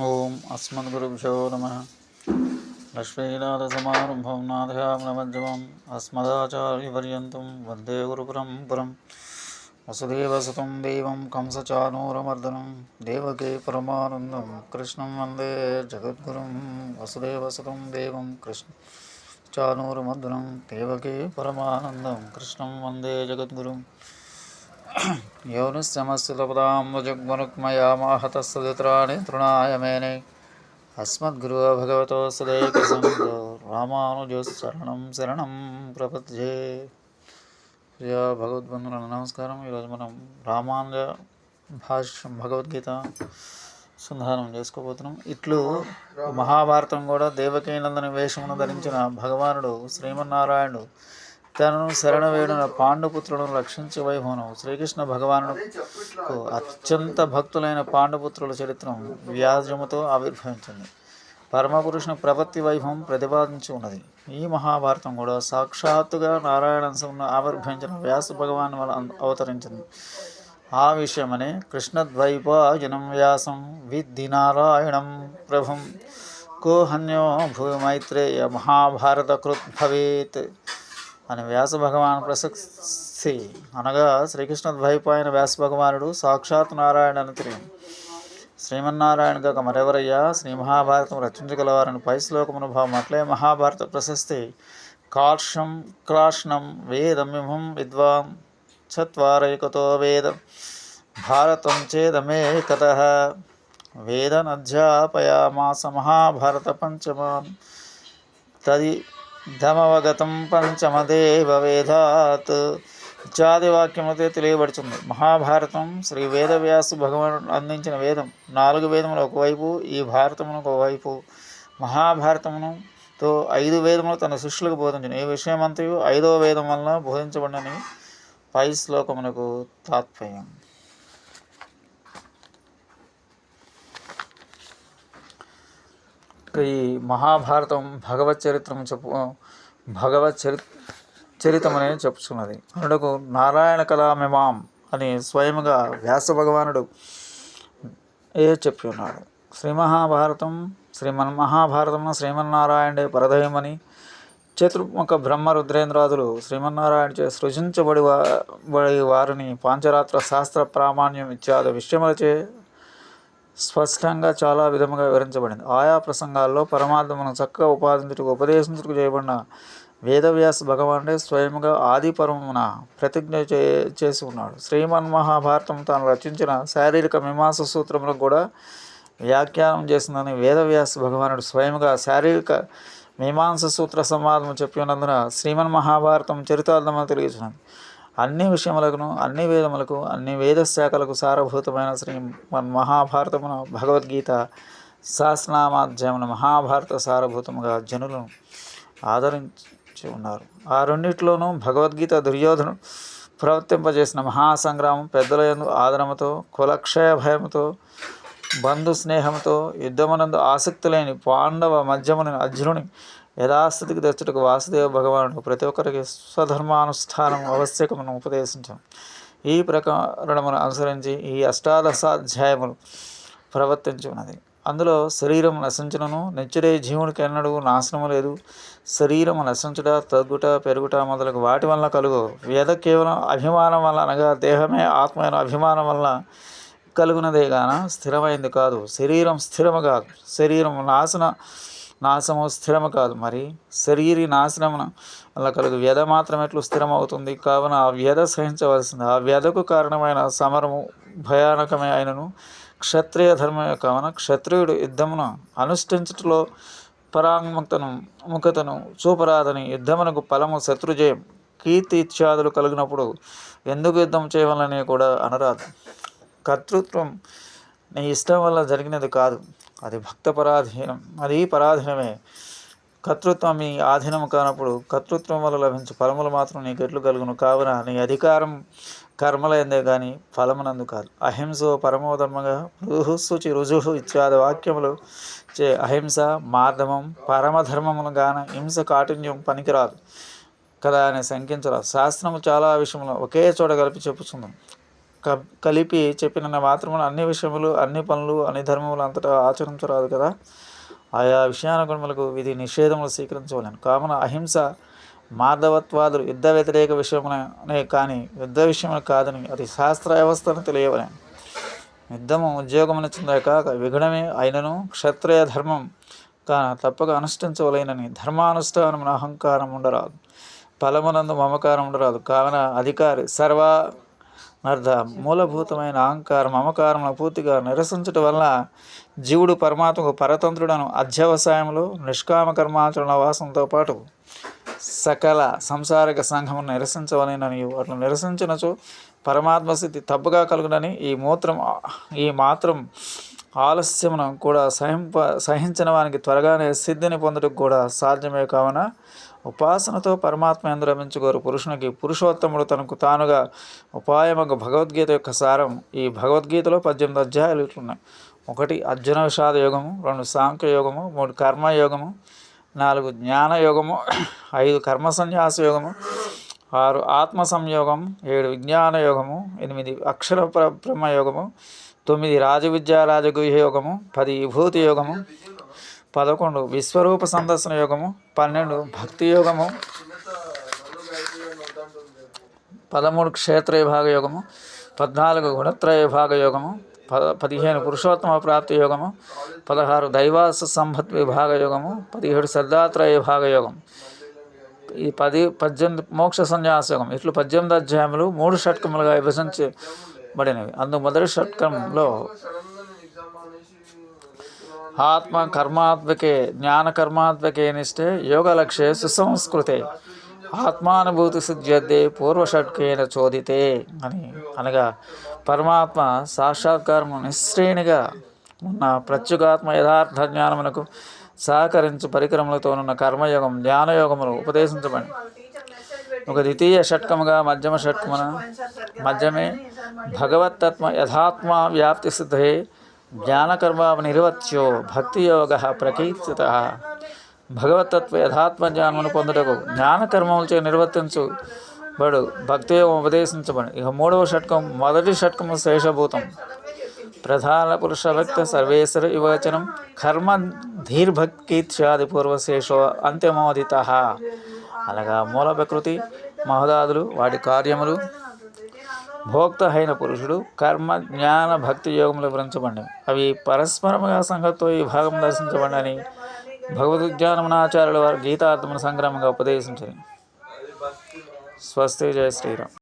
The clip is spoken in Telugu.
ओम अस्मद्गुरुभ्यो नम। लक्ष्मीनाथसमारम्भं नाथयामनमध्यमम् अस्मदाचार्यपर्यन्तं वंदे गुरुपरम्परं वसुदेवसुतं देवं कंसचानूरमर्दन, देवके परमानन्दं, कृष्णं वंदे जगद्गुरुं, वसुदेवसुतं देवं कृष्ण चानूरमर्दनं देवके परमानन्दं, कृष्णं वंदे जगद्गुरुम्। योनिश्चमस्यलपदाम्बुजग्मरुक्मयामाहतस्तदित्राणि तृणाय मेने अस्मद्गुरो भगवतो सदैकसंतो రామానుజశరణం శరణం ప్రపద్యే ప్రియ భగవద్బంధువుల నమస్కారం ఈరోజు మనం రామానుజ భాష్యం భగవద్గీత సంధానం చేసుకోబోతున్నాం ఇట్లు మహాభారతం కూడా దేవకీనందని వేషమును ధరించిన భగవానుడు శ్రీమన్నారాయణుడు తనను శరణవేడిన పాండుపుత్రులను రక్షించే వైభవనం శ్రీకృష్ణ భగవానుకు అత్యంత భక్తులైన పాండుపుత్రుల చరిత్రం వ్యాజముతో ఆవిర్భవించింది. పరమపురుషుని ప్రవృత్తి వైభవం ప్రతిపాదించి ఉన్నది. ఈ మహాభారతం కూడా సాక్షాత్తుగా నారాయణంశంను ఆవిర్భవించిన వ్యాస భగవాన్ వల్ల అవతరించింది. ఆ విషయమనే కృష్ణద్వైపాయనం వ్యాసం విద్ధి నారాయణం ప్రభుం. కోహన్యో భూమైత్రేయ మహాభారత కృత్ భవేత్. అని వ్యాస భగవాన్ ప్రశస్తి అనగా శ్రీకృష్ణ ద్వైపాయన వ్యాస భగవానుడు సాక్షాత్ నారాయణ అని తెలియదు శ్రీమన్నారాయణ కాక మరెవరయ్యా? శ్రీ మహాభారతం రచించగలవారని పై శ్లోకమును భావం అట్లే మహాభారత ప్రశస్తి. కార్షం క్రాష్ణం వేదమిమం విద్వాం చత్వారైకతో వేద. భారతం చేదమే కథ వేదనధ్యాపయామాస మహాభారత పంచమాన్ తది ధమవగతం పంచమదేవ వేదాత్ ఇత్యాది వాక్యములతో తెలియబడుతుంది మహాభారతం శ్రీ వేదవ్యాసు భగవానుడు అందించిన వేదం. నాలుగు వేదములు ఒకవైపు ఈ భారతమును ఒకవైపు. మహాభారతమును తో ఐదు వేదములు తన శిష్యులకు బోధించిన. ఈ విషయమంతయు ఐదవ వేదం వలన బోధించబడినని పై శ్లోకమునకు తాత్పర్యం. ఈ మహాభారతం భగవత్ చరిత్రం చెప్పు భగవత్ చరి అనేది చెప్పుచున్నది. అందుకు నారాయణ కళామిమాం అని స్వయముగా వ్యాస భగవానుడు ఏ చెప్పి ఉన్నాడు శ్రీ మహాభారతం శ్రీమన్ మహాభారతం శ్రీమన్నారాయణే పరదయమని చతుర్ముఖ బ్రహ్మ రుద్రేంద్రాదులు శ్రీమన్నారాయణచే సృజించబడి వారి వారిని పాంచరాత్ర శాస్త్ర ప్రామాణ్యం ఇత్యాది విషయములచే స్పష్టంగా చాలా విధముగా వివరించబడింది. ఆయా ప్రసంగాల్లో పరమాత్మను చక్కగా ఉపాదించుటకు ఉపదేశించుటకు చేయబడిన వేదవ్యాస భగవానుడే స్వయముగా ఆది పరమున ప్రతిజ్ఞ చే చేసి ఉన్నాడు. శ్రీమన్ మహాభారతం తాను రచించిన శారీరక మీమాంస సూత్రములకు కూడా వ్యాఖ్యానం చేసిందని వేదవ్యాస భగవానుడు స్వయముగా శారీరక మీమాంస సూత్ర సంవాదము చెప్పినందున శ్రీమన్ మహాభారతం చరితార్థమని తెలియజేసినది అన్ని విషయములకు అన్ని వేదములకు అన్ని వేద శాఖలకు సారభూతమైన శ్రీ మహాభారతమున భగవద్గీత సహస్రనామాధ్యాయమున మహాభారత సారభూతముగా జనులను ఆదరించి ఉన్నారు. ఆ రెండిట్లోనూ భగవద్గీత దుర్యోధను ప్రవర్తింపజేసిన మహాసంగ్రామం పెద్దల యందు ఆదరముతో కులక్షయ భయముతో బంధు స్నేహంతో యుద్ధమునందు ఆసక్తి లేని పాండవ మధ్యముని అర్జునుని యథాస్థితికి తెచ్చుటకు వాసుదేవ భగవానుడు ప్రతి ఒక్కరికి స్వధర్మానుష్ఠానం ఆవశ్యకమును ఉపదేశించాం. ఈ ప్రకరణమును అనుసరించి ఈ అష్టాదశాధ్యాయములు ప్రవర్తించున్నది. అందులో శరీరం నశించునను నిత్యుడే జీవునికి ఎన్నడూ నాశనము లేదు. శరీరము నశించుట తగ్గుట పెరుగుట మొదలగు వాటి వల్ల కలుగు. వేద కేవలం అభిమానం వల్ల అనగా దేహమే ఆత్మైన అభిమానం వల్ల కలుగునదే గాన స్థిరమైంది కాదు. శరీరం స్థిరము కాదు. శరీరం నాశన నాశము స్థిరము కాదు. మరి శరీరి నాశనమున వల్ల కలుగు. వ్యధ మాత్రం ఎట్లు స్థిరమవుతుంది? కావున ఆ వ్యధ సహించవలసింది. ఆ వ్యధకు కారణమైన సమరము భయానకమే అయినను క్షత్రియ ధర్మమే కావున క్షత్రియుడు యుద్ధమును అనుష్ఠించుటలో పరాంగుక్తను ముఖతను చూపరాదని యుద్ధమునకు ఫలము శత్రుజయం కీర్తి ఇత్యాదులు కలిగినప్పుడు ఎందుకు యుద్ధం చేయవలని కూడా అనరాదు. కర్తృత్వం నీ ఇష్టం వల్ల జరిగినది కాదు. అది భక్త పరాధీనం అది పరాధీనమే. కర్తృత్వం మీ ఆధీనం కానప్పుడు కర్తృత్వం వల్ల లభించే ఫలములు మాత్రం నీకు ఎట్లు కలుగును? కావున నీ అధికారం కర్మలైందే కానీ ఫలమునందు కాదు. అహింసో పరమో ధర్మగా రుహు రుజుహు ఇత్యాది వాక్యములు చే అహింస మార్ధమం పరమధర్మములు గాన హింస కాఠిన్యం పనికిరాదు. కదా అని శంకించరాదు. శాస్త్రము చాలా విషయంలో ఒకే చోట కలిపి చెప్పుచుందాం క కలిపి చెప్పిన మాత్రమున అన్ని విషయములు అన్ని పనులు అన్ని ధర్మములు అంతటా ఆచరించరాదు కదా. ఆయా విషయానుగుణములకు విధి నిషేధములు స్వీకరించవలేను. కావున అహింస మాధవత్వాదులు యుద్ధ వ్యతిరేక విషయమునే కానీ యుద్ధ విషయములు కాదని అది శాస్త్ర వ్యవస్థను తెలియవలేను. యుద్ధము ఉద్యోగమును చెందే కాక విఘ్నమే అయినను క్షత్రియ ధర్మం కాన తప్పక అనుష్ఠించవలేనని ధర్మానుష్ఠానమున అహంకారం ఉండరాదు ఫలమునందు మమకారం ఉండరాదు కావున అధికారి సర్వ అర్థ మూలభూతమైన అహంకారం మమకారమును పూర్తిగా నిరసించటం వల్ల జీవుడు పరమాత్మకు పరతంత్రుడను అధ్యవసాయంలో నిష్కామ కర్మాచరణ వాసంతో పాటు సకల సంసారిక సంఘమును నిరసించవలేనని వాటిని నిరసించినచో పరమాత్మ స్థితి తప్పుగా కలుగునని ఈ మూత్రం ఈ మాత్రం ఆలస్యమును కూడా సహింప సహించిన వానికి త్వరగానే సిద్ధిని పొందుటకు కూడా సాధ్యమే కావున ఉపాసనతో పరమాత్మ ఎందు పురుషునికి. పురుషోత్తముడు తనకు తానుగా ఉపాయమగు భగవద్గీత యొక్క సారం ఈ భగవద్గీతలో పద్దెనిమిది అధ్యాయాలు ఇట్లున్నాయి. ఒకటి అర్జున విషాద యోగము రెండు సాంఖ్య యోగము మూడు కర్మయోగము నాలుగు జ్ఞాన యోగము ఐదు కర్మ సన్యాస యోగము ఆరు ఆత్మ సంయోగం ఏడు విజ్ఞాన యోగము ఎనిమిది అక్షర బ్రహ్మ యోగము తొమ్మిది రాజవిద్యా రాజగుహ యోగము పది విభూతి యోగము పదకొండు. విశ్వరూప సందర్శన యోగము పన్నెండు. భక్తి యోగము పదమూడు క్షేత్ర విభాగ యోగము పద్నాలుగు గుణత్రయ విభాగ యోగము పద పదిహేను పురుషోత్తమ ప్రాప్తి యోగము పదహారు దైవాస సంపత్ విభాగ యోగము పదిహేడు శ్రద్ధాత్రయ విభాగ యోగం ఈ పది పద్దెనిమిది మోక్ష సన్యాస యోగం ఇట్లు పద్దెనిమిది అధ్యాయములు మూడు షట్కములుగా విభజించబడినవి. అందు మొదటి షట్కంలో ఆత్మ కర్మాత్మకే జ్ఞాన కర్మాత్మకే నిష్టే యోగ లక్ష్యే సుసంస్కృతే. ఆత్మానుభూతి సిద్ధ్యద్దే పూర్వషట్కేన చోదితే అని అనగా పరమాత్మ సాక్షాత్కారము నిశ్రేణిగా ఉన్న ప్రత్యుగాత్మ యథార్థ జ్ఞానమునకు సహకరించు పరికరములతోనున్న కర్మయోగం జ్ఞానయోగములు ఉపదేశించబడి. ఒక ద్వితీయ షట్కముగా మధ్యమ షట్కమున మధ్యమే భగవత్తత్మ యథాత్మ వ్యాప్తి సిద్ధే జ్ఞానకర్మ నిర్వత్యో భక్తియోగ ప్రకీర్తిత. భగవతత్వ యథాత్మ జ్ఞానమును పొందుటకు జ్ఞానకర్మములచే నిర్వర్తించు బడు భక్తి ఉపదేశించబడు. ఇక మూడవ షట్కం మొదటి షట్కము శేషభూతం. ప్రధాన పురుష భక్త సర్వేశ్వర వివచనం కర్మ ధీర్భక్తిత్యాది పూర్వశేషో అంత్యమోదిత. అనగా మూల ప్రకృతి మహదాదులు వాటి కార్యములు భోక్త అయిన పురుషుడు కర్మ జ్ఞాన భక్తి యోగములు వివరించబడినవి అవి పరస్పరముగా సంగతితో ఈ భాగం దర్శించబడినని భగవద్జ్ఞానమునాచార్యుల వారు గీతార్థమును సంగ్రమంగా ఉపదేశించారు స్వస్తి జయ శ్రీరామ్.